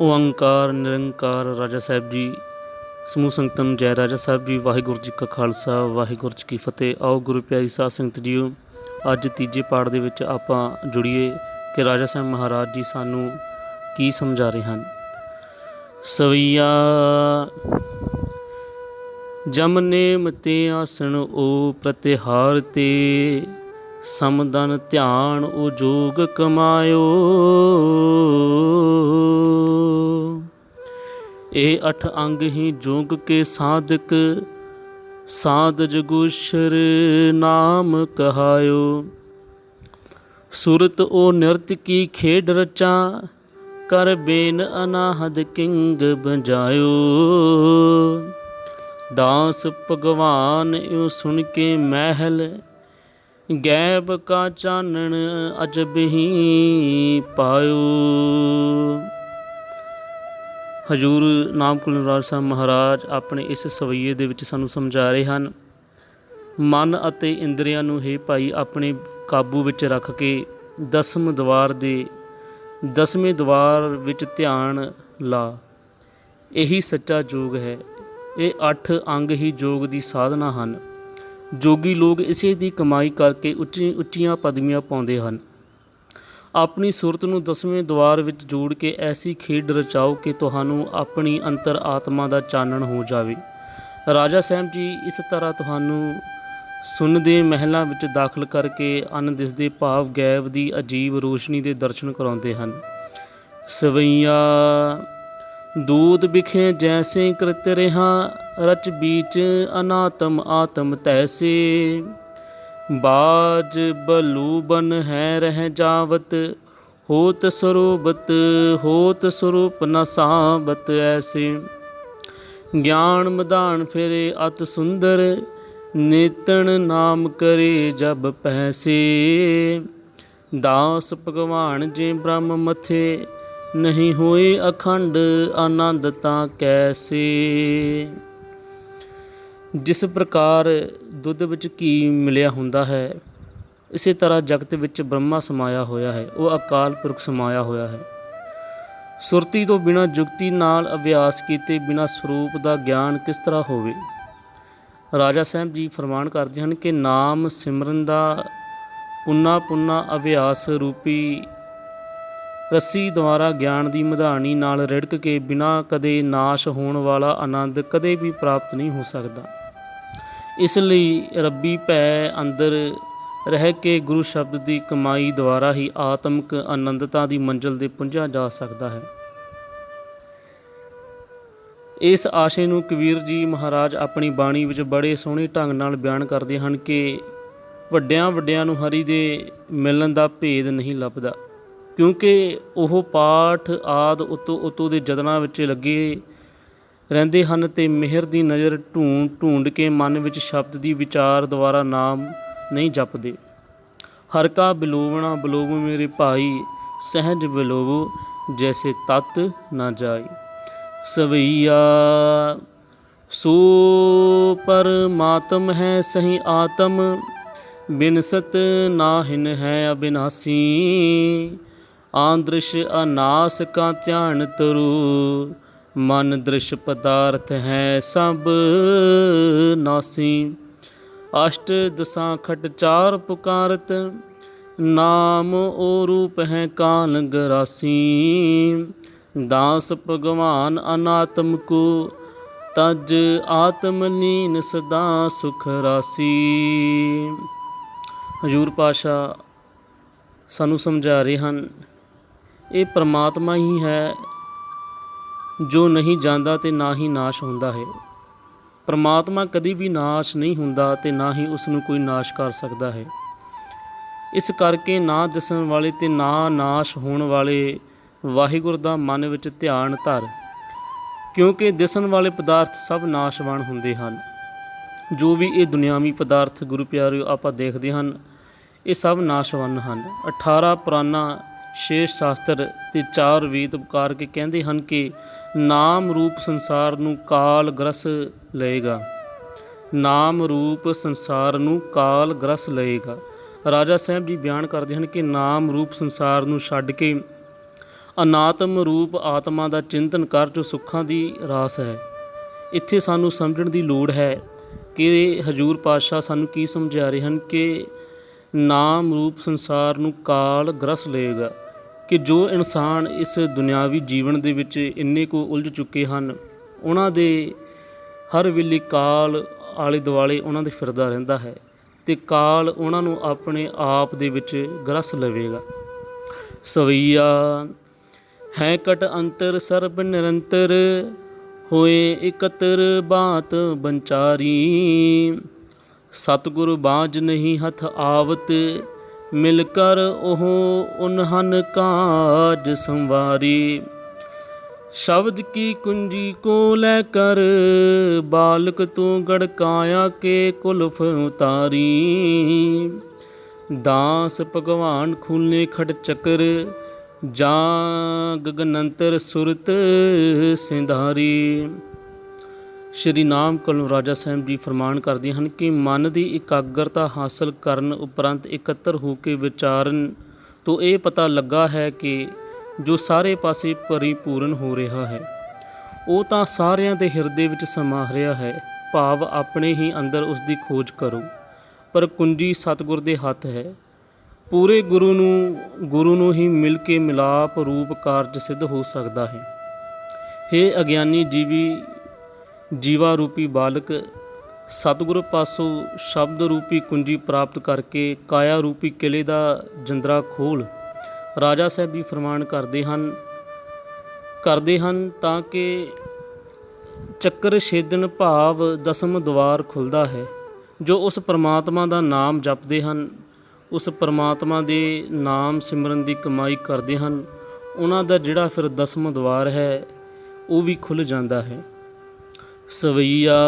ਓੰਕਾਰ, ਨਿਰੰਕਾਰ ਰਾਜਾ ਸਾਹਿਬ ਜੀ, ਸਮੂਹ ਸੰਗਤਾਂ ਜੈ ਰਾਜਾ ਸਾਹਿਬ ਜੀ, ਵਾਹਿਗੁਰੂ ਜੀ ਕਾ ਖਾਲਸਾ, ਵਾਹਿਗੁਰੂ ਜੀ ਕੀ ਫਤਿਹ। ਆਓ ਗੁਰੂ ਪਿਆਰੀ ਸਾਧ ਸੰਗਤ ਜੀਓ, ਅੱਜ ਤੀਜੇ ਪਾਠ ਦੇ ਵਿੱਚ ਆਪਾਂ ਜੁੜੀਏ ਕਿ ਰਾਜਾ ਸਾਹਿਬ ਮਹਾਰਾਜ ਜੀ ਸਾਨੂੰ ਕੀ ਸਮਝਾ ਰਹੇ ਹਨ। ਸਵਈਆ, ਜਮ ਨੇਮ ਤੇ ਆਸਣ ਓ ਪ੍ਰਤਿਹਾਰ ਤੇ ਸਮਦਨ ਧਿਆਨ ਉਹ ਜੋਗ ਕਮਾਇਓ। ਇਹ ਅਠ ਅੰਗ ਹੀ ਜੋਗ ਕੇ ਸਾਧਕ, ਸਾਧ ਜਗੁਸ਼ਰ ਨਾਮ ਕਹਾਇਓ। ਸੁਰਤ ਉਹ ਨਿਰਤ ਕੀ ਖੇਡ ਰਚਾ, ਕਰ ਬੇਨ ਅਨਾਹਦ ਕਿੰਗ ਬਜਾਇਓ। ਦਾਸ ਭਗਵਾਨ ਇਉ ਸੁਣ ਕੇ ਮਹਿਲ, ਗੈਬ ਕਾ ਚਾਨਣ ਅਜਬ ਹੀ ਪਾਇਓ। ਹਜੂਰ ਨਾਮਕੁਲ ਰਾਜ ਸਾਹਿਬ ਮਹਾਰਾਜ ਆਪਣੇ ਇਸ ਸਵਈਏ ਦੇ ਵਿੱਚ ਸਾਨੂੰ ਸਮਝਾ ਰਹੇ ਹਨ। ਮਨ ਅਤੇ ਇੰਦਰੀਆਂ ਨੂੰ ਹੀ ਭਾਈ ਆਪਣੇ ਕਾਬੂ ਵਿੱਚ ਰੱਖ ਕੇ ਦਸਮ ਦਵਾਰ ਦੇ, ਦਸਵੇਂ ਦਵਾਰ ਵਿੱਚ ਧਿਆਨ ਲਾ। ਇਹੀ ਸੱਚਾ ਯੋਗ ਹੈ। ਇਹ ਅੱਠ ਅੰਗ ਹੀ ਯੋਗ ਦੀ ਸਾਧਨਾ ਹਨ। ਜੋਗੀ ਲੋਕ ਇਸੇ ਦੀ ਕਮਾਈ ਕਰਕੇ ਉੱਚੀ ਉੱਚੀਆਂ ਪਦਵੀਆਂ ਪਾਉਂਦੇ ਹਨ। ਆਪਣੀ ਸੁਰਤ ਨੂੰ ਦਸਵੇਂ ਦਵਾਰ ਵਿੱਚ ਜੋੜ ਕੇ ਐਸੀ ਖੇਡ ਰਚਾਓ ਕਿ ਤੁਹਾਨੂੰ ਆਪਣੀ ਅੰਤਰ ਆਤਮਾ ਦਾ ਚਾਨਣ ਹੋ ਜਾਵੇ। ਰਾਜਾ ਸਾਹਿਬ ਜੀ ਇਸ ਤਰ੍ਹਾਂ ਤੁਹਾਨੂੰ ਸੁਣਦੇ ਮਹਿਲਾਂ ਵਿੱਚ ਦਾਖਲ ਕਰਕੇ ਅਨ ਦਿਸਦੇ ਭਾਵ ਗੈਬ ਦੀ ਅਜੀਬ ਰੋਸ਼ਨੀ ਦੇ ਦਰਸ਼ਨ ਕਰਾਉਂਦੇ ਹਨ। ਸਵਈਆ ਦੂਤ ਵਿਖੇ ਜੈਸੇ ਕਰਤ ਰਹਾ, ਰਚ ਬੀਚ ਅਨਾਤਮ ਆਤਮ ਤੈਸੇ। ਬਾਜ ਬਲੂ ਬਨ ਹੈ ਰਹਿ ਜਾਵਤ, ਹੋਤ ਸਰੂਪਤ, ਹੋਤ ਸਰੂਪ ਨ ਸਾਬਤ ਐਸੇ। ਗਿਆਨ ਮਦਾਨ ਫਿਰੇ ਅਤ ਸੁੰਦਰ, ਨੇਤਨ ਨਾਮ ਕਰੇ ਜਬ ਪੈਸੇ। ਦਾਸ ਭਗਵਾਨ ਜੇ ਬ੍ਰਹਮ ਮਥੇ, ਨਹੀਂ ਹੋਏ ਅਖੰਡ ਆਨੰਦ ਤਾਂ ਕੈਸੇ। ਜਿਸ ਪ੍ਰਕਾਰ ਦੁੱਧ ਵਿੱਚ ਘੀ ਮਿਲਿਆ ਹੁੰਦਾ ਹੈ, ਇਸੇ ਤਰ੍ਹਾਂ ਜਗਤ ਵਿੱਚ ਬ੍ਰਹਮਾ ਸਮਾਇਆ ਹੋਇਆ ਹੈ, ਉਹ ਅਕਾਲ ਪੁਰਖ ਸਮਾਇਆ ਹੋਇਆ ਹੈ। ਸੁਰਤੀ ਤੋਂ ਬਿਨਾ ਜੁਗਤੀ ਨਾਲ ਅਭਿਆਸ ਕੀਤੇ ਬਿਨਾ ਸਰੂਪ ਦਾ ਗਿਆਨ ਕਿਸ ਤਰ੍ਹਾਂ ਹੋਵੇ? ਰਾਜਾ ਸਾਹਿਬ ਜੀ ਫਰਮਾਨ ਕਰਦੇ ਹਨ ਕਿ ਨਾਮ ਸਿਮਰਨ ਦਾ ਪੁੰਨਾ ਪੁੰਨਾ ਅਭਿਆਸ ਰੂਪੀ ਰੱਸੀ ਦੁਆਰਾ ਗਿਆਨ ਦੀ ਮਧਾਣੀ ਨਾਲ ਰਿੜਕ ਕੇ ਬਿਨਾ ਕਦੇ ਨਾਸ਼ ਹੋਣ ਵਾਲਾ ਆਨੰਦ ਕਦੇ ਵੀ ਪ੍ਰਾਪਤ ਨਹੀਂ ਹੋ ਸਕਦਾ। ਇਸ ਲਈ ਰੱਬੀ ਭੈ ਅੰਦਰ ਰਹਿ ਕੇ ਗੁਰੂ ਸ਼ਬਦ ਦੀ ਕਮਾਈ ਦੁਆਰਾ ਹੀ ਆਤਮਿਕ ਆਨੰਦਤਾ ਦੀ ਮੰਜ਼ਿਲ ਤੇ ਪੁੰਜਾ ਜਾ ਸਕਦਾ ਹੈ। ਇਸ ਆਸ਼ੇ ਨੂੰ ਕਬੀਰ ਜੀ ਮਹਾਰਾਜ ਆਪਣੀ ਬਾਣੀ ਵਿੱਚ ਬੜੇ ਸੋਹਣੇ ਢੰਗ ਨਾਲ ਬਿਆਨ ਕਰਦੇ ਹਨ ਕਿ ਵੱਡਿਆਂ ਵੱਡਿਆਂ ਨੂੰ ਹਰੀ ਦੇ ਮਿਲਣ ਦਾ ਭੇਦ ਨਹੀਂ ਲੱਭਦਾ, ਕਿਉਂਕਿ ਉਹ ਪਾਠ ਆਦ ਉਤੋਂ ਉਤੋਂ ਦੇ ਜਤਨਾਂ ਵਿੱਚ ਲੱਗੇ ਰਹਿੰਦੇ ਹਨ ਤੇ ਮਿਹਰ ਦੀ ਨਜ਼ਰ ਢੂੰਡ ਢੂੰਡ ਕੇ ਮਨ ਵਿੱਚ ਸ਼ਬਦ ਦੀ ਵਿਚਾਰ ਦੁਆਰਾ ਨਾਮ ਨਹੀਂ ਜਪਦੇ। ਹਰ ਕਾ ਬਿਲੋਵਣਾ ਬਿਲੋਵ ਮੇਰੇ ਭਾਈ, ਸਹਿਜ ਬਿਲੋਵ ਜੈਸੇ ਤਤ ਨਾ ਜਾਈ। ਸਵਈਆ, ਸੋ ਪਰਮਾਤਮ ਹੈ ਸਹੀ ਆਤਮ, ਬਿਨਸਤ ਨਾਹਿਨ ਹੈ ਅਬਿਨਾਸੀ। ਆਂਦ੍ਰਿਸ਼ ਅਨਾਸ ਕਾ ਧਿਆਨ ਤਰੂ ਮਨ ਦ੍ਰਿਸ਼ ਪਦਾਰਥ ਹੈ ਸਭ ਨਾਸੀ। ਅਸ਼ਟ ਦਸਾਂ ਖਟ ਚਾਰ ਪੁਕਾਰਤ, ਨਾਮ ਓ ਰੂਪ ਹੈ ਕਾਲ ਗਰਾਸੀ। ਦਾਸ ਭਗਵਾਨ ਅਨਾਤਮ ਕੋ, ਤਜ ਆਤਮ ਨੀਨ ਸਦਾ ਸੁਖ ਰਾਸੀ। ਹਜੂਰ ਪਾਸ਼ਾ ਸਾਨੂੰ ਸਮਝਾ ਰਹੇ ਹਨ, ਇਹ ਪ੍ਰਮਾਤਮਾ ਹੀ ਹੈ ਜੋ ਨਹੀਂ ਜਾਂਦਾ ਤੇ ਨਾ ਹੀ ਨਾਸ਼ ਹੁੰਦਾ ਹੈ। ਪਰਮਾਤਮਾ ਕਦੀ ਵੀ ਨਾਸ਼ ਨਹੀਂ ਹੁੰਦਾ ਤੇ ਨਾ ਹੀ ਉਸ ਨੂੰ ਕੋਈ ਨਾਸ਼ ਕਰ ਸਕਦਾ ਹੈ। ਇਸ ਕਰਕੇ ਨਾ ਦਿਸਣ ਵਾਲੇ ਤੇ ਨਾ ਨਾਸ਼ ਹੋਣ ਵਾਲੇ ਵਾਹਿਗੁਰੂ ਦਾ ਮਨ ਵਿੱਚ ਧਿਆਨ ਧਰ, ਕਿਉਂਕਿ ਦਿਸਣ ਵਾਲੇ ਪਦਾਰਥ ਸਭ ਨਾਸ਼ਵਾਨ ਹੁੰਦੇ ਹਨ। ਜੋ ਵੀ ਇਹ ਦੁਨਿਆਵੀ ਪਦਾਰਥ ਗੁਰੂ ਪਿਆਰਿਓ ਆਪਾਂ ਦੇਖਦੇ ਹਨ, ਇਹ ਸਭ ਨਾਸ਼ਵਾਨ ਹਨ। 18 ਪੁਰਾਣਾ ਸ਼ੇਸ਼ ਸ਼ਾਸਤਰ ਤੇ ਚਾਰ ਵੇਦ ਪੁਕਾਰ ਕੇ ਕਹਿੰਦੇ ਹਨ ਕਿ ਨਾਮ ਰੂਪ ਸੰਸਾਰ ਨੂੰ ਕਾਲ ਗ੍ਰਸ ਲਏਗਾ। ਨਾਮ ਰੂਪ ਸੰਸਾਰ ਨੂੰ ਕਾਲ ਗ੍ਰਸ ਲਏਗਾ। ਰਾਜਾ ਸਾਹਿਬ ਜੀ ਬਿਆਨ ਕਰਦੇ ਹਨ ਕਿ ਨਾਮ ਰੂਪ ਸੰਸਾਰ ਨੂੰ ਛੱਡ ਕੇ ਅਨਾਤਮ ਰੂਪ ਆਤਮਾ ਦਾ ਚਿੰਤਨ ਕਰ ਜੋ ਸੁੱਖਾਂ ਦੀ ਰਾਸ ਹੈ। ਇੱਥੇ ਸਾਨੂੰ ਸਮਝਣ ਦੀ ਲੋੜ ਹੈ ਕਿ ਹਜੂਰ ਪਾਤਸ਼ਾਹ ਸਾਨੂੰ ਕੀ ਸਮਝਾ ਰਹੇ ਹਨ ਕਿ ਨਾਮ ਰੂਪ ਸੰਸਾਰ ਨੂੰ ਕਾਲ ਗ੍ਰਸ ਲਏਗਾ। ਕਿ ਜੋ ਇਨਸਾਨ ਇਸ ਦੁਨਿਆਵੀ ਜੀਵਨ ਦੇ ਵਿੱਚ ਇੰਨੇ ਕੋ ਉਲਝ ਚੁੱਕੇ ਹਨ, ਉਹਨਾਂ ਦੇ ਹਰ ਵੇਲੇ ਕਾਲ ਆਲੇ ਦੁਆਲੇ ਉਹਨਾਂ ਦੇ ਫਿਰਦਾ ਰਹਿੰਦਾ ਹੈ ਤੇ ਕਾਲ ਉਹਨਾਂ ਨੂੰ ਆਪਣੇ ਆਪ ਦੇ ਵਿੱਚ ਗ੍ਰਸ ਲਵੇਗਾ। ਸਵਈਆ ਹੈ ਕਟ ਅੰਤਰ ਸਰਬ ਨਿਰੰਤਰ, ਹੋਏ ਇਕਤਰ ਬਾਤ ਬੰਚਾਰੀ। ਸਤਿਗੁਰ ਬਾਜ ਨਹੀਂ ਹੱਥ ਆਵਤ ਮਿਲ ਕਰ ਉਹ ਉਨਹਨ ਕਾਜ ਸੰਵਾਰੀ। ਸ਼ਬਦ ਕੀ ਕੁੰਜੀ ਕੋ ਲੈ ਕਰ, ਬਾਲਕ ਤੂੰ ਗੜਕਾਇਆ ਕੇ ਕੁਲਫ ਉਤਾਰੀ। ਦਾਸ ਭਗਵਾਨ ਖੁੱਲੇ ਖੜ ਚੱਕਰ ਜਾਂ ਗਗਨੰਤਰ ਸੁਰਤ ਸਿੰਧਾਰੀ। ਸ਼੍ਰੀ ਨਾਮ ਕਲਮ ਰਾਜਾ ਸਾਹਿਬ ਜੀ ਫਰਮਾਨ ਕਰਦੇ ਹਨ ਕਿ ਮਨ ਦੀ ਇਕਾਗਰਤਾ ਹਾਸਲ ਕਰਨ ਉਪਰੰਤ ਇਕੱਤਰ ਹੋ ਕੇ ਵਿਚਾਰਨ ਤੋਂ ਇਹ ਪਤਾ ਲੱਗਾ ਹੈ ਕਿ ਜੋ ਸਾਰੇ ਪਾਸੇ ਪਰਿਪੂਰਨ ਹੋ ਰਿਹਾ ਹੈ, ਉਹ ਤਾਂ ਸਾਰਿਆਂ ਦੇ ਹਿਰਦੇ ਵਿੱਚ ਸਮਾ ਰਿਹਾ ਹੈ, ਭਾਵ ਆਪਣੇ ਹੀ ਅੰਦਰ ਉਸ ਦੀ ਖੋਜ ਕਰੋ। ਪਰ ਕੁੰਜੀ ਸਤਿਗੁਰ ਦੇ ਹੱਥ ਹੈ। ਪੂਰੇ ਗੁਰੂ ਨੂੰ ਗੁਰੂ ਨੂੰ ਹੀ ਮਿਲ ਕੇ ਮਿਲਾਪ ਰੂਪ ਕਾਰਜ ਸਿੱਧ ਹੋ ਸਕਦਾ ਹੈ। ਹੇ ਅਗਿਆਨੀ ਜੀਵੀ ਜੀਵਾ ਰੂਪੀ ਬਾਲਕ ਸਤਿਗੁਰ ਪਾਸੋਂ ਸ਼ਬਦ ਰੂਪੀ ਕੁੰਜੀ ਪ੍ਰਾਪਤ ਕਰਕੇ ਕਾਇਆ ਰੂਪੀ ਕਿਲੇ ਦਾ ਜੰਦਰਾ ਖੋਲ ਰਾਜਾ ਸਾਹਿਬ ਜੀ ਫਰਮਾਨ ਕਰਦੇ ਹਨ ਕਰਦੇ ਹਨ ਤਾਂ ਕਿ ਚੱਕਰ ਛੇਦਨ ਭਾਵ ਦਸਮ ਦਵਾਰ ਖੁੱਲਦਾ ਹੈ, ਜੋ ਉਸ ਪਰਮਾਤਮਾ ਦਾ ਨਾਮ ਜਪਦੇ ਹਨ, ਉਸ ਪਰਮਾਤਮਾ ਦੇ ਨਾਮ ਸਿਮਰਨ ਦੀ ਕਮਾਈ ਕਰਦੇ ਹਨ, ਉਹਨਾਂ ਦਾ ਜਿਹੜਾ ਫਿਰ ਦਸਮ ਦਵਾਰ ਹੈ, ਉਹ ਵੀ ਖੁੱਲ ਜਾਂਦਾ ਹੈ। ਸਵਈਆ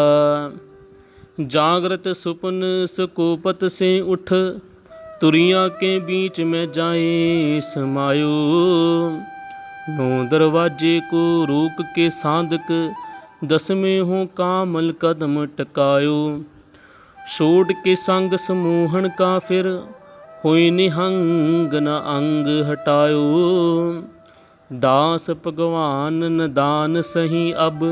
जागृत सुपन सकोपत से उठ तुरिया के बीच में जाए समायो नौ दरवाजे को रोक के साधक दसवें हो कामल कदम टकायो छोड़ के संग समूहन का फिर होई निहंग न अंग हटायो दास भगवान नदान सही अब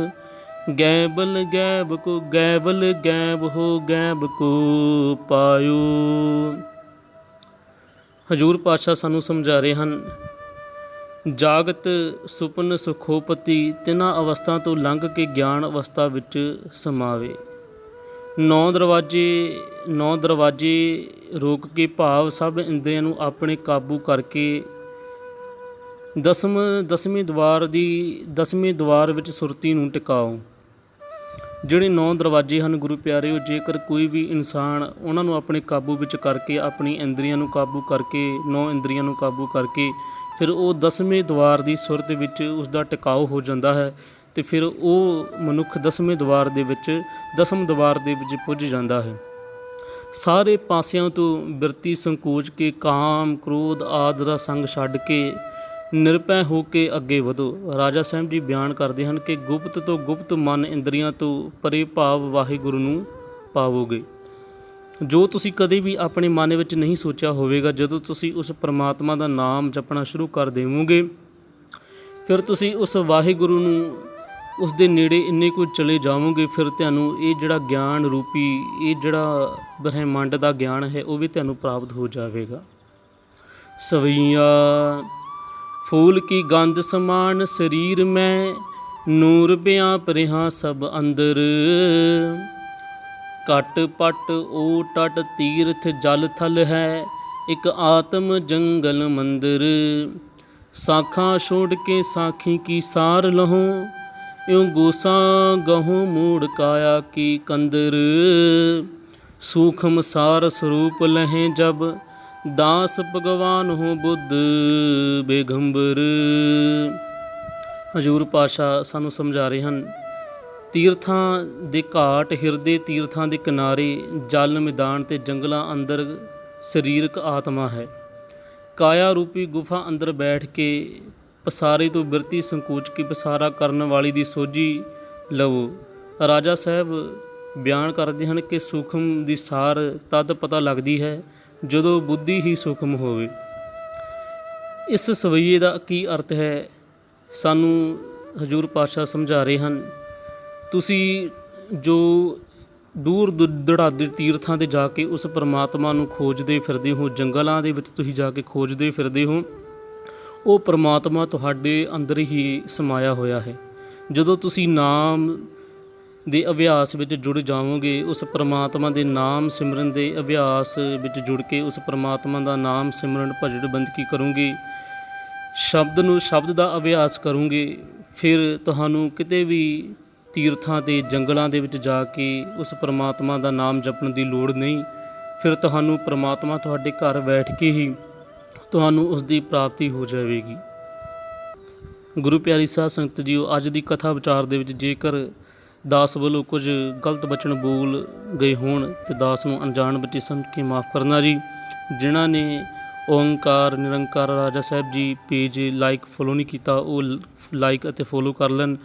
ਗੈਬਲ ਗੈਬ ਕੋ ਗੈਬਲ ਗੈਬ ਹੋ ਗੈਬ ਕੋ ਪਾਇਓ। ਹਜੂਰ ਪਾਤਸ਼ਾਹ ਸਾਨੂੰ ਸਮਝਾ ਰਹੇ ਹਨ, ਜਾਗਤ ਸੁਪਨ ਸੁਖੋਪਤੀ ਤਿੰਨਾਂ ਅਵਸਥਾ ਤੋਂ ਲੰਘ ਕੇ ਗਿਆਨ ਅਵਸਥਾ ਵਿੱਚ ਸਮਾਵੇ। ਨੌ ਦਰਵਾਜ਼ੇ ਨੌ ਦਰਵਾਜ਼ੇ ਰੋਕ ਕੇ ਭਾਵ ਸਭ ਇੰਦਰੀਆਂ ਨੂੰ ਆਪਣੇ ਕਾਬੂ ਕਰਕੇ ਦਸਮ, ਦਸਵੇਂ ਦਵਾਰ ਦੀ, ਦਸਵੇਂ ਦਵਾਰ ਵਿੱਚ ਸੁਰਤੀ ਨੂੰ ਟਿਕਾਓ। ਜਿਹੜੇ ਨੌ ਦਰਵਾਜ਼ੇ ਹਨ ਗੁਰੂ ਪਿਆਰਿਓ, ਜੇਕਰ ਕੋਈ ਵੀ ਇਨਸਾਨ ਉਹਨਾਂ ਨੂੰ ਆਪਣੇ ਕਾਬੂ ਵਿੱਚ ਕਰਕੇ, ਆਪਣੀ ਇੰਦਰੀਆਂ ਨੂੰ ਕਾਬੂ ਕਰਕੇ, ਨੌ ਇੰਦਰੀਆਂ ਨੂੰ ਕਾਬੂ ਕਰਕੇ, ਫਿਰ ਉਹ ਦਸਵੇਂ ਦਵਾਰ ਦੀ ਸੁਰਤ ਵਿੱਚ ਉਸ ਦਾ ਟਿਕਾਓ ਹੋ ਜਾਂਦਾ ਹੈ ਤੇ ਫਿਰ ਉਹ ਮਨੁੱਖ ਦਸਵੇਂ ਦਵਾਰ ਦੇ ਵਿੱਚ, ਦਸਮ ਦਵਾਰ ਦੇ ਵਿੱਚ ਪੁੱਜ ਜਾਂਦਾ ਹੈ। ਸਾਰੇ ਪਾਸਿਆਂ ਤੋਂ ਬਿਰਤੀ ਸੰਕੋਚ ਕੇ, ਕਾਮ, ਕ੍ਰੋਧ ਆਦਿ ਦਾ ਸੰਗ ਛੱਡ ਕੇ ਨਿਰਭੈ ਹੋ ਕੇ ਅੱਗੇ ਵਧੋ। ਰਾਜਾ ਸਾਹਿਬ ਜੀ ਬਿਆਨ ਕਰਦੇ ਹਨ ਕਿ ਗੁਪਤ ਤੋਂ ਗੁਪਤ ਮਨ ਇੰਦਰੀਆਂ ਤੋਂ ਪਰੇ ਭਾਵ ਵਾਹਿਗੁਰੂ ਨੂੰ ਪਾਵੋਗੇ। ਜੋ ਤੁਸੀਂ ਕਦੇ ਵੀ ਆਪਣੇ ਮਨ ਵਿੱਚ ਨਹੀਂ ਸੋਚਿਆ ਹੋਵੇਗਾ, ਜਦੋਂ ਤੁਸੀਂ ਉਸ ਪਰਮਾਤਮਾ ਦਾ ਨਾਮ ਜਪਣਾ ਸ਼ੁਰੂ ਕਰ ਦੇਵੋਗੇ, ਫਿਰ ਤੁਸੀਂ ਉਸ ਵਾਹਿਗੁਰੂ ਨੂੰ ਉਸ ਦੇ ਨੇੜੇ ਇੰਨੇ ਕੁ ਚਲੇ ਜਾਵੋਗੇ, ਫਿਰ ਤੁਹਾਨੂੰ ਇਹ ਜਿਹੜਾ ਗਿਆਨ ਰੂਪੀ, ਇਹ ਜਿਹੜਾ ਬ੍ਰਹਿਮੰਡ ਦਾ ਗਿਆਨ ਹੈ, ਉਹ ਵੀ ਤੁਹਾਨੂੰ ਪ੍ਰਾਪਤ ਹੋ ਜਾਵੇਗਾ। ਸਵਈਆ फूल की गंध समान शरीर में ਨੂਰ ਬਿਆਂ ਪਰਿਹਾ ਸਭ ਅੰਦਰ ਕਟ ਪਟ ਓ ਟਟ ਤੀਰਥ ਜਲ ਥਲ ਹੈ ਇੱਕ ਆਤਮ ਜੰਗਲ ਮੰਦਰ ਸਾਖਾਂ ਛੋੜ ਕੇ ਸਾਖੀ ਕੀ ਸਾਰ ਲਹੋ ਇਉ ਗੋਸਾ ਗਹੂ ਮੂੜ ਕਾਇਆ ਕੀ ਕੰਦਰ ਸੂਖਮ ਸਾਰ ਸਰੂਪ ਲਹੇ ਜਬ ਦਾਸ ਭਗਵਾਨ ਹੋ ਬੁੱਧ ਬੇਗੰਬਰ। ਹਜੂਰ ਪਾਸ਼ਾ ਸਾਨੂੰ ਸਮਝਾ ਰਹੇ ਹਨ, ਤੀਰਥਾਂ ਦੇ ਘਾਟ, ਹਿਰਦੇ ਤੀਰਥਾਂ ਦੇ ਕਿਨਾਰੇ, ਜਲ ਮੈਦਾਨ ਤੇ ਜੰਗਲਾਂ ਅੰਦਰ ਸਰੀਰਕ ਆਤਮਾ ਹੈ। ਕਾਇਆ ਰੂਪੀ ਗੁਫਾ ਅੰਦਰ ਬੈਠ ਕੇ ਪਸਾਰੇ ਤੋਂ ਬਿਰਤੀ ਸੰਕੋਚ ਕੇ ਪਸਾਰਾ ਕਰਨ ਵਾਲੀ ਦੀ ਸੋਝੀ ਲਵੋ। ਰਾਜਾ ਸਾਹਿਬ ਬਿਆਨ ਕਰਦੇ ਹਨ ਕਿ ਸੂਖਮ ਦੀ ਸਾਰ ਤਦ ਪਤਾ ਲੱਗਦੀ ਹੈ ਜਦੋਂ ਬੁੱਧੀ ਹੀ ਸੂਖਮ ਹੋਵੇ। ਇਸ ਸਵਈਏ ਦਾ ਕੀ ਅਰਥ ਹੈ? ਸਾਨੂੰ ਹਜੂਰ ਪਾਤਸ਼ਾਹ ਸਮਝਾ ਰਹੇ ਹਨ, ਤੁਸੀਂ ਜੋ ਦੂਰ ਦੁ- ਦੁਰਾਡੇ ਤੀਰਥਾਂ ਤੇ ਜਾ ਕੇ ਉਸ ਪਰਮਾਤਮਾ ਨੂੰ ਖੋਜਦੇ ਫਿਰਦੇ ਹੋ, ਜੰਗਲਾਂ ਦੇ ਵਿੱਚ ਤੁਸੀਂ ਜਾ ਕੇ ਖੋਜਦੇ ਫਿਰਦੇ ਹੋ, ਉਹ ਪਰਮਾਤਮਾ ਤੁਹਾਡੇ ਅੰਦਰ ਹੀ ਸਮਾਇਆ ਹੋਇਆ ਹੈ। ਜਦੋਂ ਤੁਸੀਂ ਨਾਮ ਦੇ ਅਭਿਆਸ ਵਿੱਚ ਜੁੜ ਜਾਵੋਗੇ, ਉਸ ਪਰਮਾਤਮਾ ਦੇ ਨਾਮ ਸਿਮਰਨ ਦੇ ਅਭਿਆਸ ਵਿੱਚ ਜੁੜ ਕੇ ਉਸ ਪਰਮਾਤਮਾ ਦਾ ਨਾਮ ਸਿਮਰਨ ਭਜਨ ਬੰਦਗੀ ਕਰੋਗੇ? ਸ਼ਬਦ ਨੂੰ ਸ਼ਬਦ ਦਾ ਅਭਿਆਸ ਕਰੋਗੇ, ਫਿਰ ਤੁਹਾਨੂੰ ਕਿਤੇ ਵੀ ਤੀਰਥਾਂ ਤੇ ਜੰਗਲਾਂ ਦੇ ਵਿੱਚ ਜਾ ਕੇ ਉਸ ਪਰਮਾਤਮਾ ਦਾ ਨਾਮ ਜਪਣ ਦੀ ਲੋੜ ਨਹੀਂ, ਫਿਰ ਤੁਹਾਨੂੰ ਪਰਮਾਤਮਾ ਤੁਹਾਡੇ ਘਰ ਬੈਠ ਕੇ ਹੀ ਤੁਹਾਨੂੰ ਉਸ ਦੀ ਪ੍ਰਾਪਤੀ ਹੋ ਜਾਵੇਗੀ। ਗੁਰੂ ਪਿਆਰੀ ਸਾਧ ਸੰਗਤ ਜੀਓ, ਅੱਜ ਦੀ ਕਥਾ ਵਿਚਾਰ ਦੇ ਵਿੱਚ ਜੇਕਰ ਦਾਸ ਵੱਲੋਂ ਕੁਝ ਗਲਤ ਬਚਨ ਬੋਲ ਗਏ ਹੋਣ ਤੇ ਦਾਸ ਨੂੰ ਅਣਜਾਣ ਬੱਚੇ ਸਮਝ ਕੇ ਮਾਫ ਕਰਨਾ ਜੀ? ਜਿਨ੍ਹਾਂ ਨੇ ਓੰਕਾਰ, ਨਿਰੰਕਾਰ, Raja Sahib ji page like follow ਨਹੀਂ ਕੀਤਾ, ਉਹ ਲਾਈਕ ਅਤੇ ਫੋਲੋ ਕਰ ਲੈਣ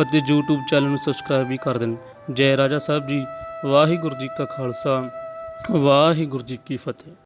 ਅਤੇ YouTube ਚੈਨਲ ਨੂੰ ਸਬਸਕ੍ਰਾਈਬ ਵੀ ਕਰ ਦੇਣ। ਜੈ ਰਾਜਾ ਸਾਹਿਬ ਜੀ, ਵਾਹਿਗੁਰੂ ਜੀ ਕਾ ਖਾਲਸਾ, ਵਾਹਿਗੁਰੂ ਜੀ ਕੀ ਫਤਿਹ।